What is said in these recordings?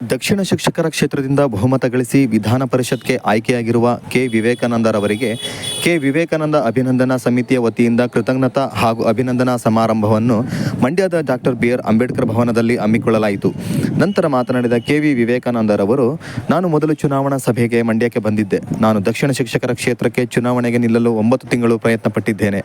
ದಕ್ಷಿಣ ಶಿಕ್ಷಕರ ಕ್ಷೇತ್ರದಿಂದ ಬಹುಮತ ಗಳಿಸಿ ವಿಧಾನ ಪರಿಷತ್ಗೆ ಆಯ್ಕೆಯಾಗಿರುವ ಕೆ. ವಿವೇಕಾನಂದರವರಿಗೆ ಕೆ. ವಿವೇಕಾನಂದ ಅಭಿನಂದನಾ ಸಮಿತಿಯ ವತಿಯಿಂದ ಕೃತಜ್ಞತಾ ಹಾಗೂ ಅಭಿನಂದನಾ ಸಮಾರಂಭವನ್ನು ಮಂಡ್ಯದ ಡಾಕ್ಟರ್ ಬಿ ಆರ್ ಅಂಬೇಡ್ಕರ್ ಭವನದಲ್ಲಿ ಹಮ್ಮಿಕೊಳ್ಳಲಾಯಿತು. ನಂತರ ಮಾತನಾಡಿದ ಕೆ. ವಿ. ವಿವೇಕಾನಂದರವರು ನಾನು ಮೊದಲು ಚುನಾವಣಾ ಸಭೆಗೆ ಮಂಡ್ಯಕ್ಕೆ ಬಂದಿದ್ದೆ. ನಾನು ದಕ್ಷಿಣ ಶಿಕ್ಷಕರ ಕ್ಷೇತ್ರಕ್ಕೆ ಚುನಾವಣೆಗೆ ನಿಲ್ಲಲು ಒಂಬತ್ತು ತಿಂಗಳು ಪ್ರಯತ್ನ ಪಟ್ಟಿದ್ದೇನೆ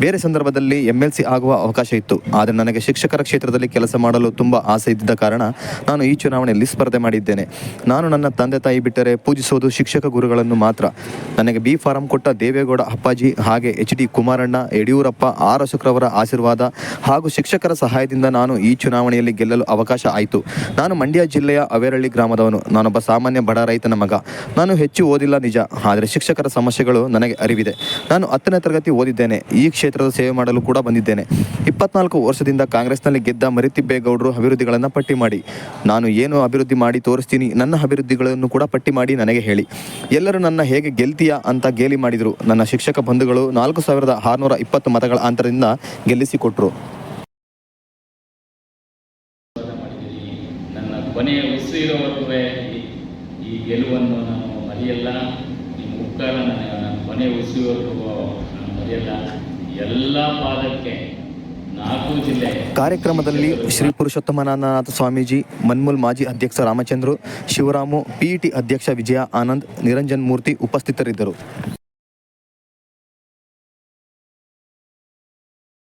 ಬೇರೆ ಸಂದರ್ಭದಲ್ಲಿ ಎಂ ಎಲ್ ಸಿ ಆಗುವ ಅವಕಾಶ ಇತ್ತು. ಆದರೆ ನನಗೆ ಶಿಕ್ಷಕರ ಕ್ಷೇತ್ರದಲ್ಲಿ ಕೆಲಸ ಮಾಡಲು ತುಂಬ ಆಸೆ ಇದ್ದ ಕಾರಣ ನಾನು ಈ ಚುನಾವಣೆಯಲ್ಲಿ ಸ್ಪರ್ಧೆ ಮಾಡಿದ್ದೇನೆ. ನಾನು ನನ್ನ ತಂದೆ ತಾಯಿ ಬಿಟ್ಟರೆ ಪೂಜಿಸೋದು ಶಿಕ್ಷಕ ಗುರುಗಳನ್ನು ಮಾತ್ರ. ನನಗೆ ಬಿ ಫಾರಂ ಕೊಟ್ಟ ದೇವೇಗೌಡ ಅಪ್ಪಾಜಿ ಹಾಗೆ H D Kumaranna, Yediyurappa, R ಅಶೋಕ್ರವರ ಆಶೀರ್ವಾದ ಹಾಗೂ ಶಿಕ್ಷಕರ ಸಹಾಯದಿಂದ ನಾನು ಈ ಚುನಾವಣೆಯಲ್ಲಿ ಗೆಲ್ಲಲು ಅವಕಾಶ ಆಯಿತು. ನಾನು ಮಂಡ್ಯ ಜಿಲ್ಲೆಯ ಅವೇರಳ್ಳಿ ಗ್ರಾಮದವನು. ನಾನೊಬ್ಬ ಸಾಮಾನ್ಯ ಬಡ ರೈತನ ಮಗ. ನಾನು ಹೆಚ್ಚು ಓದಿಲ್ಲ ನಿಜ, ಆದರೆ ಶಿಕ್ಷಕರ ಸಮಸ್ಯೆಗಳು ನನಗೆ ಅರಿವಿದೆ. ನಾನು ಹತ್ತನೇ ತರಗತಿ ಓದಿದ್ದೇನೆ. ಈ ಕ್ಷೇತ್ರದ ಸೇವೆ ಮಾಡಲು ಕೂಡ ಬಂದಿದ್ದೇನೆ. ಇಪ್ಪತ್ನಾಲ್ಕು ವರ್ಷದಿಂದ ಕಾಂಗ್ರೆಸ್ನಲ್ಲಿ ಗೆದ್ದ ಮರಿತಿಬ್ಬೇಗೌಡರು ಅಭಿವೃದ್ಧಿಗಳನ್ನು ಪಟ್ಟಿ ಮಾಡಿ. ನಾನು ಏನು ಅಭಿವೃದ್ಧಿ ಮಾಡಿ ತೋರಿಸ್ತೀನಿ. ನನ್ನ ಅಭಿವೃದ್ಧಿಗಳನ್ನು ಕೂಡ ಪಟ್ಟಿ ಮಾಡಿ ನನಗೆ ಹೇಳಿ. ಎಲ್ಲರೂ ನನ್ನ ಹೇಗೆ ಗೆಲ್ತೀಯಾ ಅಂತ ಗೇಲಿ ಮಾಡಿದರು. ನನ್ನ ಶಿಕ್ಷಕ ಬಂಧುಗಳು ನಾಲ್ಕು ಸಾವಿರದ ಆರುನೂರ ಇಪ್ಪತ್ತು ಮತಗಳ ಅಂತರದಿಂದ ಗೆಲ್ಲಿಸಿಕೊಟ್ರು. ಕೊನೆಯ ಈ ಗೆಲುವನ್ನು ನಾನು ಮರೆಯಲ್ಲ. ನಿಮ್ಮ ನನ್ನ ಕೊನೆಯ ನಾನು ಮರೆಯಲ್ಲ. ಎಲ್ಲ ಪಾದಕ್ಕೆ ಕಾರ್ಯಕ್ರಮದಲ್ಲಿ ಶ್ರೀ ಪುರುಷೋತ್ತಮನಾಥ ಸ್ವಾಮೀಜಿ, ಮನ್ಮೂಲ್ ಮಾಜಿ ಅಧ್ಯಕ್ಷ ರಾಮಚಂದ್ರು, ಶಿವರಾಮು, ಪಿಇಟಿ ಅಧ್ಯಕ್ಷ ವಿಜಯ ಆನಂದ್, ನಿರಂಜನ್ ಮೂರ್ತಿ ಉಪಸ್ಥಿತರಿದ್ದರು.